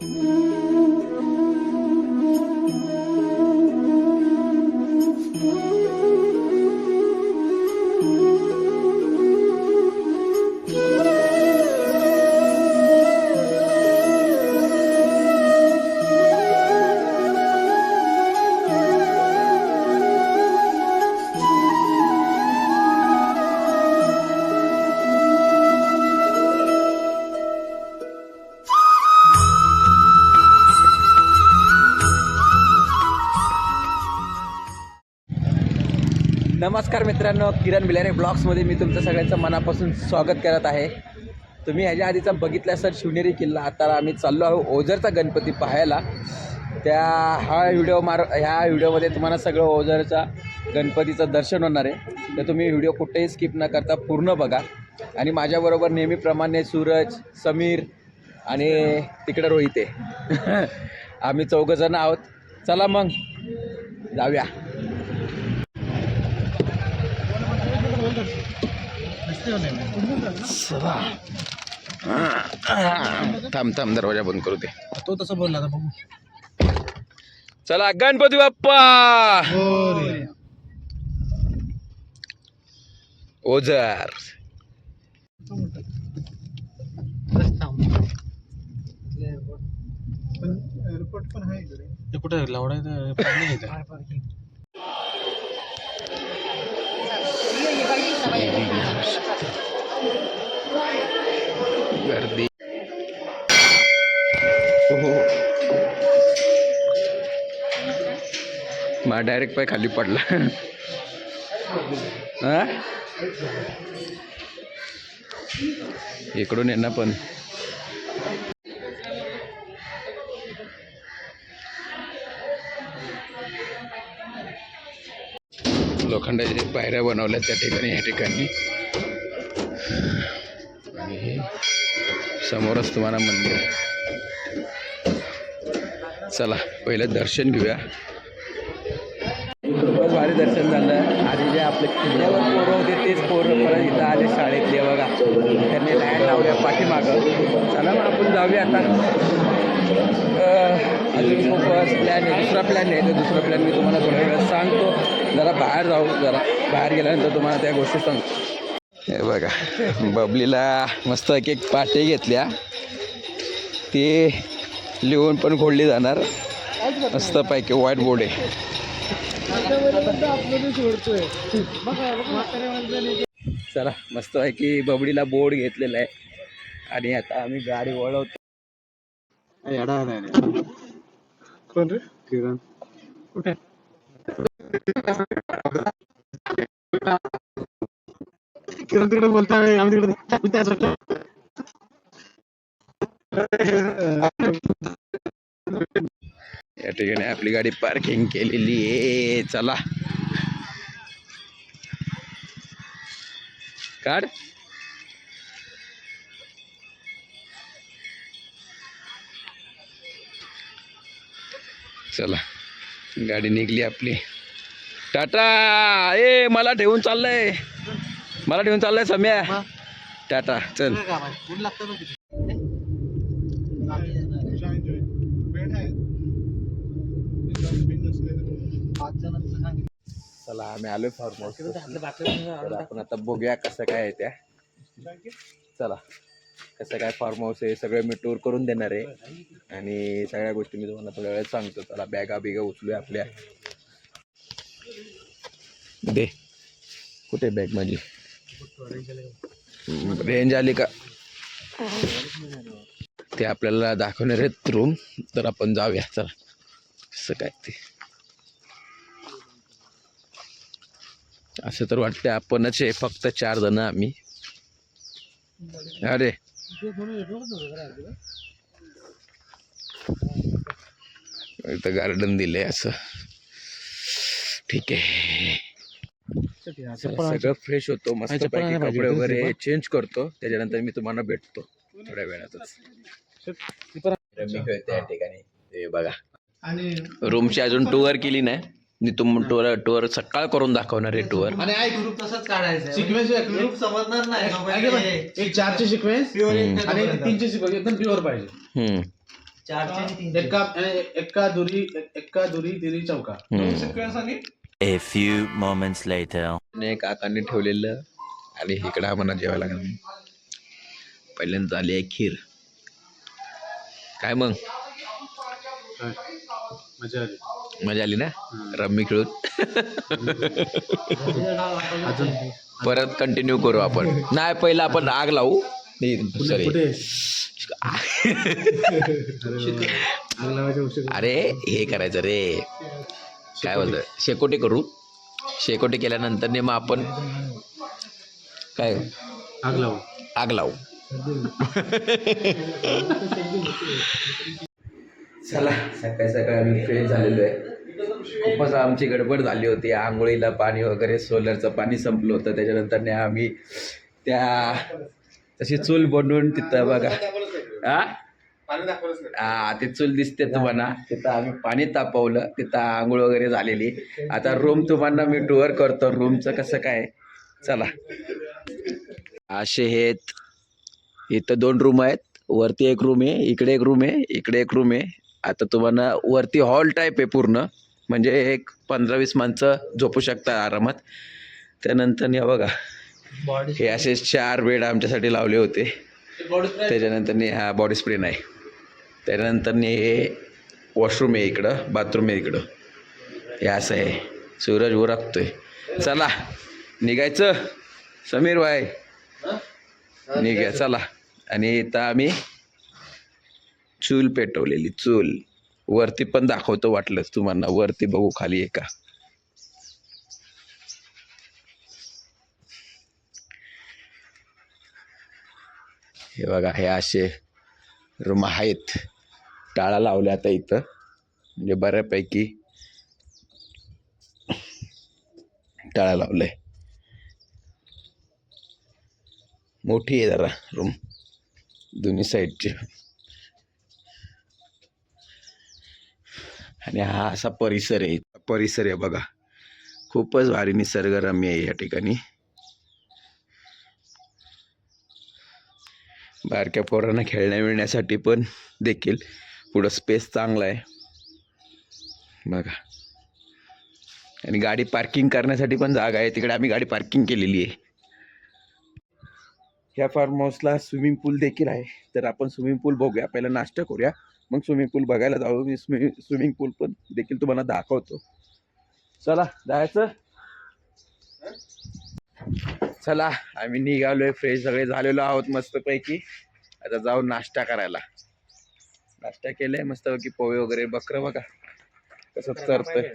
Música नमस्कार मित्रांनो किरण बिलारे ब्लॉग्समध्ये मी तुमचं सगळ्यांचं मनापासून स्वागत करत आहे. तुम्ही ह्याच्या आधीचा बघितला सर शिवनेरी किल्ला. आता आम्ही चाललो आहोत ओझरचा गणपती पाहायला. त्या हा व्हिडिओ मार ह्या व्हिडिओमध्ये तुम्हाला सगळं ओझरचा गणपतीचं दर्शन होणार आहे. तर तुम्ही व्हिडिओ कुठेही स्किप न करता पूर्ण बघा. आणि माझ्याबरोबर नेहमीप्रमाणे सूरज समीर आणि तिकडं रोहिते. आम्ही चौघंजण आहोत. चला मग जाऊया. थांब थांब दरवाजा बंद करू दे. तो तसं बोलला आता बघू. चला गणपती बाप्पा! ओझर. पण एअरपोर्ट पण आहे इकडे. ते कुठे लावडायचं गर्दी. मा डायरेक्ट पाय खाली पडला. हा? इकडून येणार पण. लोखंडाच्या पायऱ्या बनवल्या त्या ठिकाणी या ठिकाणी. आणि हे समोरच तुम्हाला मंदिर चला पहिलं दर्शन घेऊया. खूपच भारी दर्शन झालं. आणि जे आपले किल्ल्यावर पोरं होते तेच पोरं परत इथं आले शाळेतले बघा. त्यांनी लाईन लावल्या पाठीमागं. चला मग आपण जाऊया आता. अजून खूप प्लॅन आहे. दुसरा प्लॅन आहे. तर दुसरा प्लॅन मी तुम्हाला थोड्या वेळात सांगतो. जरा बाहेर जाऊ जरा बाहेर गेल्यानंतर तुम्हाला त्या गोष्टी सांगतो. हे बघा बबलीला मस्त एक एक पाटे घेतल्या. ते लिहून पण खोडली जाणार. मस्तपैकी व्हाईट बोर्ड आहे. चला मस्तपैकी बबडीला बोर्ड घेतलेला आहे. आणि आता आम्ही गाडी वळवतो. कोण रे किरण कुठे किरण तिकडे बोलताय आम्ही तिकडे त्याच या ठिकाणी आपली गाडी पार्किंग केलेली आहे चला काढ चला गाडी निघली आपली. टाटा! ए मला ठेवून चाललंय. मला ठेवून चाललंय सम्या. टाटा चल. चला आम्ही आलोय फार्म हाऊस आपण आता बघूया कसं काय आहे त्या. चला. कसं काय फार्म हाऊस आहे सगळं मी टूर करून देणार आहे. आणि सगळ्या गोष्टी मी तुम्हाला थोड्या वेळात सांगतो. चला बॅगा बिगा उचलूया आपल्या. दे. कुठे बॅग माझी? रेंज आली का? ते आपल्याला दाखवणार आहेत रूम तर आपण जाऊया. चला. कसं काय ते? असं तर वाटतं आपणच आहे. फक्त चार जण आम्ही. अरे. इथं गार्डन दिलंय असं. ठीक आहे. सगळं फ्रेश होतो मस्त पैकी कपडे वगैरे. चेंज करतो त्याच्यानंतर मी तुम्हाला भेटतो थोड्या वेळातच. रमी खेळते त्या ठिकाणी. हे बघा. आणि रूमची अजून टूर केली नाही. मी तुम टूर टूर सकाळ करून दाखवणार आहे टूर. आणि ऐक ग्रुप तसंच काढायचा सिक्वेन्स ग्रुप समजणार नाही. एक चारचे सिक्वेन्स. एक आणि एक तीनचे सिक्वेन्स एकदम प्युअर पाहिजे. आणि तीनशे एक्का एक्का दुरी एक्का दुरी तिरी चौका. A few moments later. ने काकांनी ठेवलेलं आणि इकडं आम्हाला जेवायला लागलं. पहिल्यांदा झाली आहे खीर. काय मग? मजा आली. मजा आली ना? रम्मी खेळून. परत कंटिन्यू करू आपण. नाही पहिला आपण आग लावू. सॉरी अरे हे करायचं रे. काय बोलतं शेकोटी करू. शेकोटी केल्यानंतर ने मग आपण काय? आग लावू. आग लावू. चला सकाळी सकाळी आम्ही फ्रेश झालेलो आहे. खूपच आमची गडबड झाली होती. आंघोळीला पाणी वगैरे सोलरचं पाणी संपलं होतं. त्याच्यानंतर आम्ही त्या तशी चूल बनवून तिथं बघा. हा हा ते चूल दिसते तुम्हाला. तिथं आम्ही पाणी तापवलं. तिथं आंघोळ वगैरे झालेली. आता रूम तुम्हाला मी टूअर करतो. रूमचं कसं काय? चला. असे आहेत. इथं दोन रूम आहेत. वरती एक रूम आहे इकडे एक रूम आहे इकडे एक रूम आहे. आता तुम्हाला वरती हॉल टाईप आहे पूर्ण. म्हणजे एक पंधरा वीस माणसं झोपू शकता आरामात. त्यानंतर या बघा. हे असे चार बेड आमच्यासाठी लावले होते. त्याच्यानंतर हा बॉडी स्प्रे नाही. त्याच्यानंतर हे वॉशरूम आहे इकडं बाथरूम आहे इकडं. हे असं आहे. सूरज उरकतोय. चला निघायचं. समीर भाई. निघा चला. आणि इथं आम्ही चूल पेटवलेली चूल. वरती पण दाखवतो वाटलंच तुम्हाला. वरती बघू खाली आहे का? हे बघा हे असे रूम आहेत. टाळा लावल्या आता इथं. म्हणजे बऱ्यापैकी टाळा लावलंय. मोठी आहे जरा रूम. दोन्ही साईडची. आणि हा असा परिसर आहे. परिसर आहे बघा. खूपच भारी निसर्गरम्य आहे या ठिकाणी. बारक्या पोरांना खेळण्या मिळण्यासाठी पण देखील पुढं स्पेस चांगला आहे. बघा. आणि गाडी पार्किंग करण्यासाठी पण जागा आहे. तिकडे आम्ही गाडी पार्किंग केलेली आहे. ह्या फार्म हाऊसला स्विमिंग पूल देखील आहे. तर आपण स्विमिंग पूल बघूया. पहिला नाश्ता करूया. मग स्विमिंग पूल बघायला जाऊ मी स्विमिंग पूल पण देखील तुम्हाला दाखवतो. चला जायचं? चला आम्ही निघालोय फ्रेश सगळे झालेलो आहोत मस्तपैकी. आता जाऊ नाश्ता करायला. नाश्ता केलाय मस्तपैकी पोहे वगैरे बकर बघा. कसं चरतंय.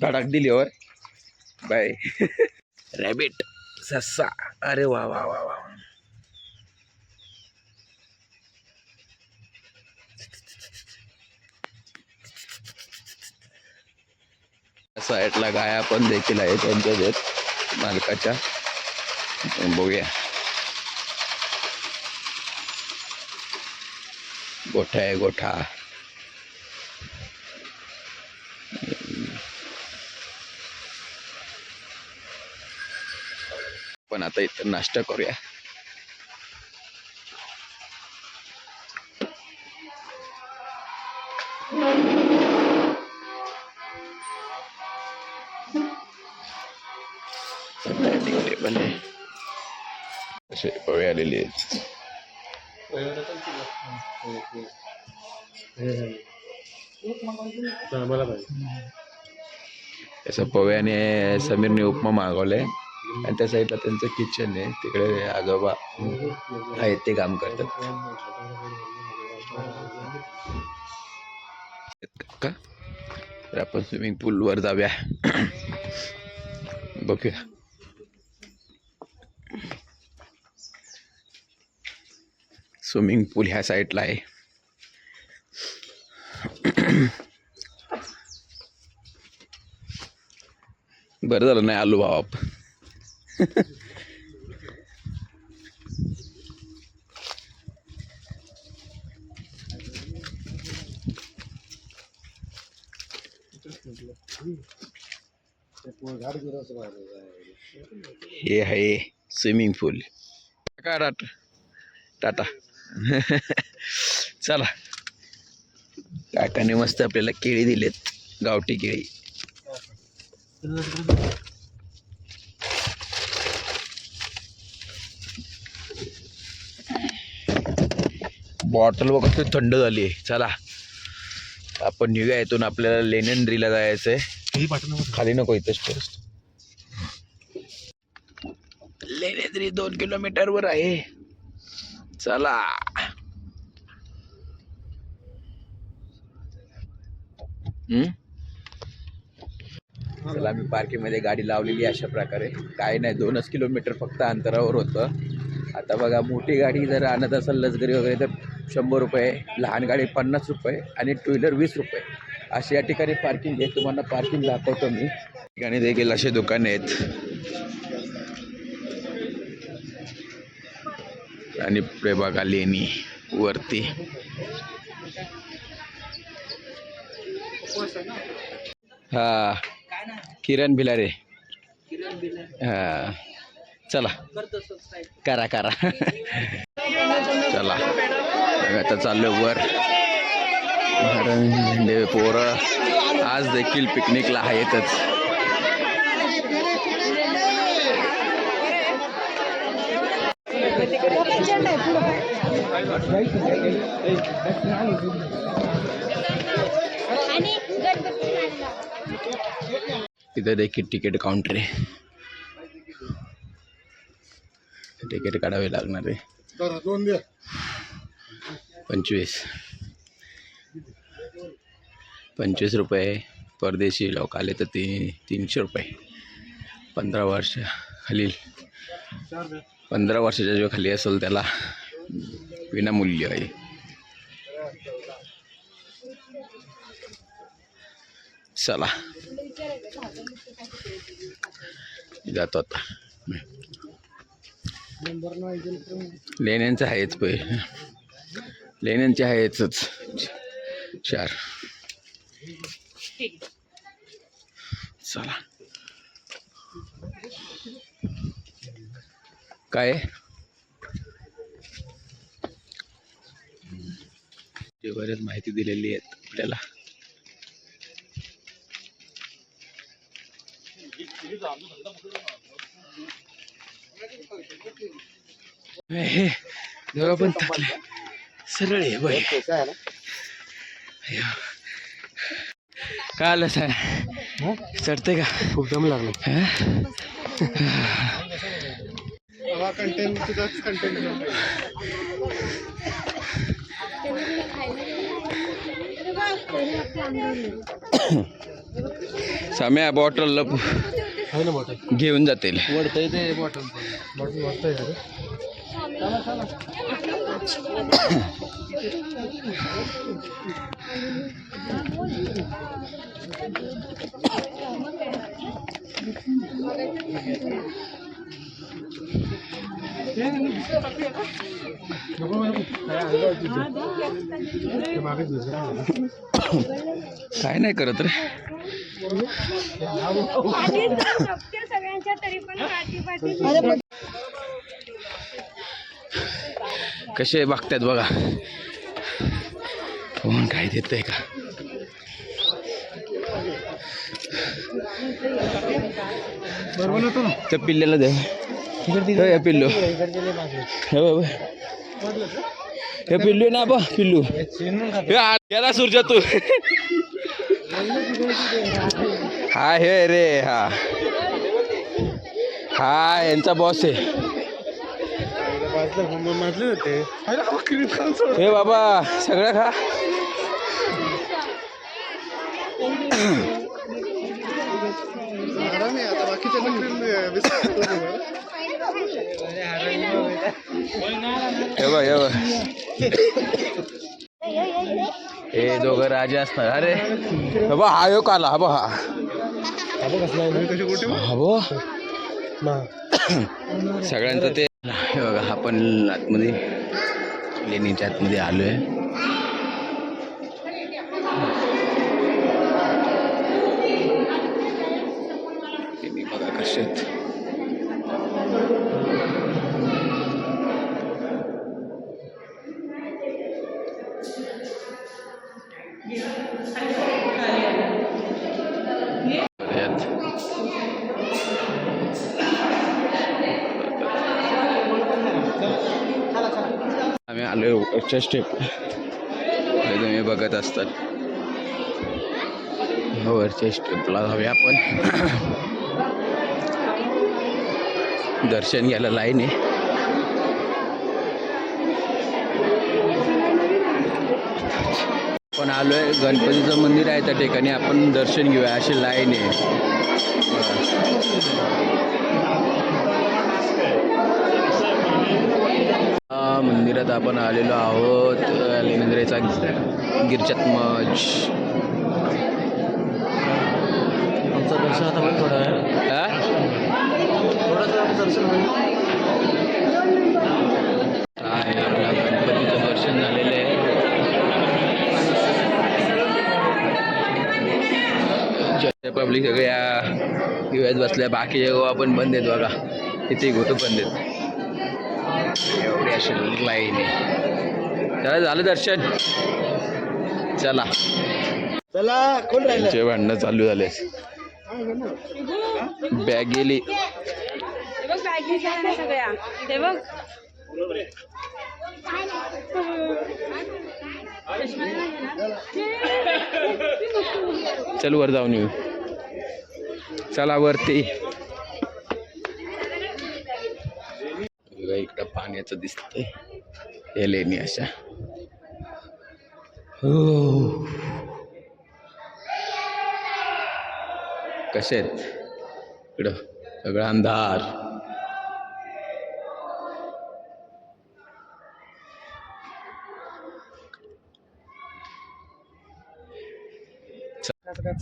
धडक होय. बाय. रॅबिट सस्सा अरे वा वा वा वा. साईडला गाया पण देखील आहेत त्यांच्या देत मालकाच्या. बघूया. गोठा आहे गोठा पण आता इथं नाश्ता करूया. टेबल आहे. असे पोहे आलेले आहेत. त्याचं पोह्याने समीरने उपमा मागवलाय. आणि त्या साईडला त्यांचं किचन आहे. तिकडे आजोबा आहेत ते काम करतात. का? तर आपण स्विमिंग पूलवर जाऊया. बघूया. स्विमिंग पूल ह्या साईडला आहे. बरं झालं नाही आलो भावा हे आहे स्विमिंग पूल. का टाटा टाटा. चला. काकाने मस्त आपल्याला केळी दिलेत गावठी केळी. बॉटल बघा थंड झाली आहे. चला. आपण निघूया इथून आपल्याला लेनेंद्रीला जायचं आहे खाली नको इथंच ठेव. लेनेद्री दोन किलोमीटर वर आहे. चला. हम्म? चला मी पार्किंगमध्ये गाडी लावलेली अशा प्रकारे. काय नाही दोनच किलोमीटर फक्त अंतरावर होतं. आता बघा मोठी गाडी जर आणत असेल लसगरी वगैरे तर शंभर रुपये लहान गाडी पन्नास रुपये आणि टू व्हीलर वीस रुपये. अशी या ठिकाणी पार्किंग आहे. तुम्हाला पार्किंग दाखवतो मी. ठिकाणी देखील असे दुकाने आहेत. आणि प्रेबागा बघा लेणी वरती. हा. किरण भिलारे. हा. चला. करा करा. चला. आता चाललो वर. झेंडे पोरं. आज देखील पिकनिकला आहेतच. तिथे देखील तिकीट काउंटर आहे. तिकीट काढावे लागणार आहे. पंचवीस. पंचवीस रुपये परदेशी लोक आले तर ती तीनशे रुपये. पंधरा वर्ष खालील. पंधरा वर्षाच्या जो खाली असेल त्याला विनामूल्य आहे. चला. जातो आता. लेण्यांचं आहेच पै. लेण्यांचे आहेच चार. चला. काय? ते बरेच माहिती दिलेली आहेत आपल्याला. हे दोघं पण थकले सरळ आहे बाई काय आलं सर चढते का? खूप दम लागलो. साम्या बॉटल घेऊन जातील. वडतंय ते बॉटल बॉटल काय नाही करत रे. कसे बघतात बघा. कोण काय देतंय का? त्या पिल्ल्याला दे. पिल्लू. हे बघ. हे. पिल्लू ना बा पिल्लू. गेला सूर्य तू. हा हे रे हा. हा यांचा बॉस आहे. म्हटले होते. हे बाबा सगळं खा. हे दोघं राजा असणार. अरे बघ हा यो काला हा हा. कसे कुठे हा बघ. सगळ्यांचं ते हे बघा आपण आतमध्ये लेणीच्या आतमध्ये आलोय. आहे आलो वरच्या स्टेप तुम्ही बघत असतात. वरच्या स्टेपला जाऊया आपण. दर्शन घ्यायला लाईन आहे. पण आलोय गणपतीचं मंदिर आहे त्या ठिकाणी. आपण दर्शन घेऊया. अशी लाईन आहे. मंदिरात आपण आलेलो आहोत लेंद्रेचा गिरचतमज आमचं दर्शन आता पण थोडं आहे हा? थोडंसं दर्शन आहे आपल्या गणपतीचं दर्शन झालेलं आहे. पब्लिक सगळ्या. युएस बसल्या बाकीचे गोवा पण बंद आहेत बघा. किती गोटं बंद आहेत. एवढी अशी लाईन आहे चला झालं दर्शन. चला. चला कोण राहिलं? चे भांडणं चालू झाले. बॅग गेली. सगळ्या. ते बघ. चल वर जाऊन येऊ. चला वरती बघा इकडं पाण्याचं दिसतंय. हे लेणी अशा. हो. कसे आहेत? इकडं सगळं अंधार.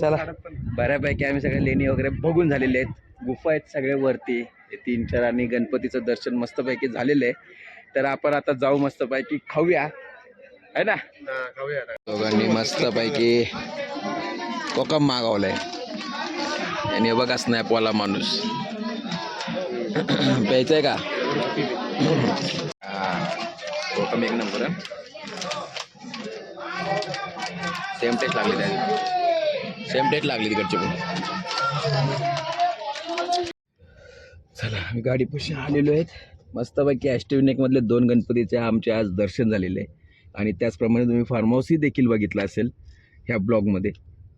चला. बऱ्यापैकी आम्ही सगळे लेणी वगैरे बघून झालेले आहेत. गुफा आहेत सगळे वरती. तीन चार आणि गणपतीचं दर्शन मस्तपैकी झालेलं आहे. तर आपण आता जाऊ मस्तपैकी खाऊया. आहे ना? दोघांनी मस्तपैकी कोकम मागवलाय. आणि हे बघा स्नॅपवाला माणूस. प्यायचंय का? हा कोकम एक नंबर सेम टेस्ट लागली सेम टेस्ट लागली तिकडची पण. चला. आम्ही गाडी पशी आलेलो आहेत. मस्तपैकी ॲस्टिव्हनेकमधले दोन गणपतीचे आमचे आज दर्शन झालेले आहे. आणि त्याचप्रमाणे तुम्ही फार्म हाऊसही देखील बघितलं असेल ह्या ब्लॉगमध्ये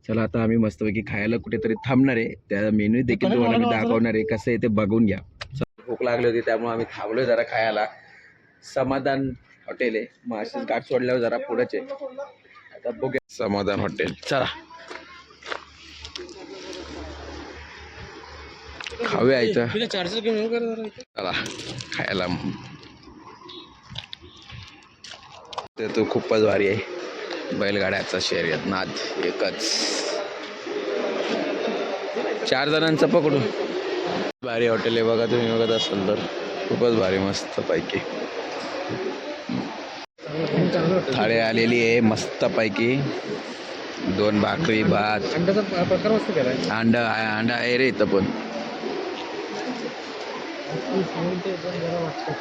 चला आता आम्ही मस्तपैकी खायला कुठेतरी थांबणार आहे. त्या मेन्यू देखील तुम्हाला मी दाखवणार आहे. कसं आहे ते बघून घ्या. भूक लागली होती त्यामुळे आम्ही थांबलोय जरा खायला. समाधान हॉटेल आहे. मग अशीच गाठ सोडल्यावर जरा पुढेच आहे. आता बघूया. समाधान हॉटेल. चला. खाऊया इथं? चला खायला. ते तो खूपच भारी आहे. बैलगाड्याचा शर्यत नाद एकच. चार जणांचं पकडू. भारी हॉटेल आहे बघा तुम्ही बघत असाल तर. खूपच भारी मस्त पैकी. थाळी आलेली आहे मस्त पैकी. दोन भाकरी भात. अंडा अंडा आहे रे इथं पण.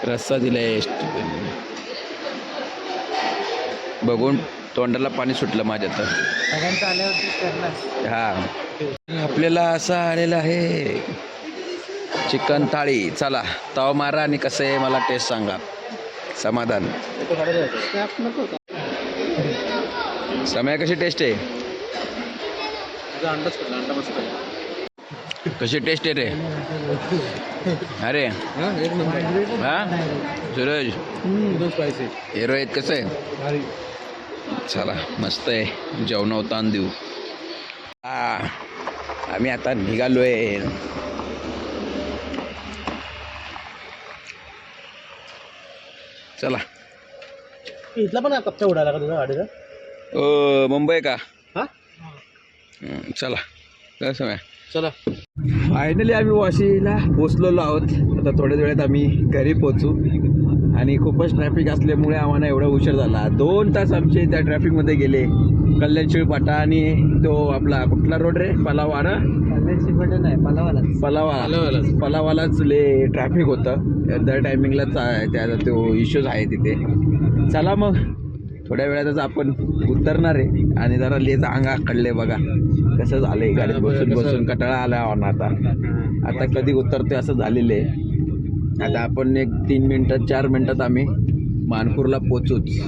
रस्सा दिलाय बघून तोंडाला पाणी सुटलं माझ्या तर. हा. आपल्याला असं आलेलं आहे. चिकन थाळी. चला तव मारा आणि कसं आहे मला टेस्ट सांगा. समाधान. समय कशी टेस्ट आहे? पडला अंडा मस्त आहे. कशी टेस्ट आहे रे? अरे. हा सूरज. हिरो आहेत कसं आहे? चला मस्त आहे. जेवणावर ताण देऊ. हा आम्ही आता निघालोय. चला. इथला पण कप्चा उडाला का तुझ्या गाडीचा? ओ मुंबई का? हा? चला. कसं आहे चला. फायनली आम्ही वाशीला पोचलेलो आहोत. आता थोड्याच वेळात आम्ही घरी पोचू आणि खूपच ट्रॅफिक असल्यामुळे आम्हाला एवढा उशीर झाला. दोन तास आमचे त्या ट्रॅफिकमध्ये गेले. कल्याण पाटा आणि तो आपला कुठला रोड रे? पलावाडा? पलावा पलावालाच. ले ट्रॅफिक होतं. दर टायमिंगलाच त्याचा तो इश्यूज आहे तिथे. चला मग. थोड्या वेळातच आपण उतरणार आहे. आणि जरा लेच अंगा कडले बघा. कसं झालंय? गाडीत बसून बसून कटाळा आला ना आता. आता कधी उतरतोय असं झालेलं आहे. आता आपण एक तीन मिनटात चार मिनटात आम्ही मानपूरला पोचूच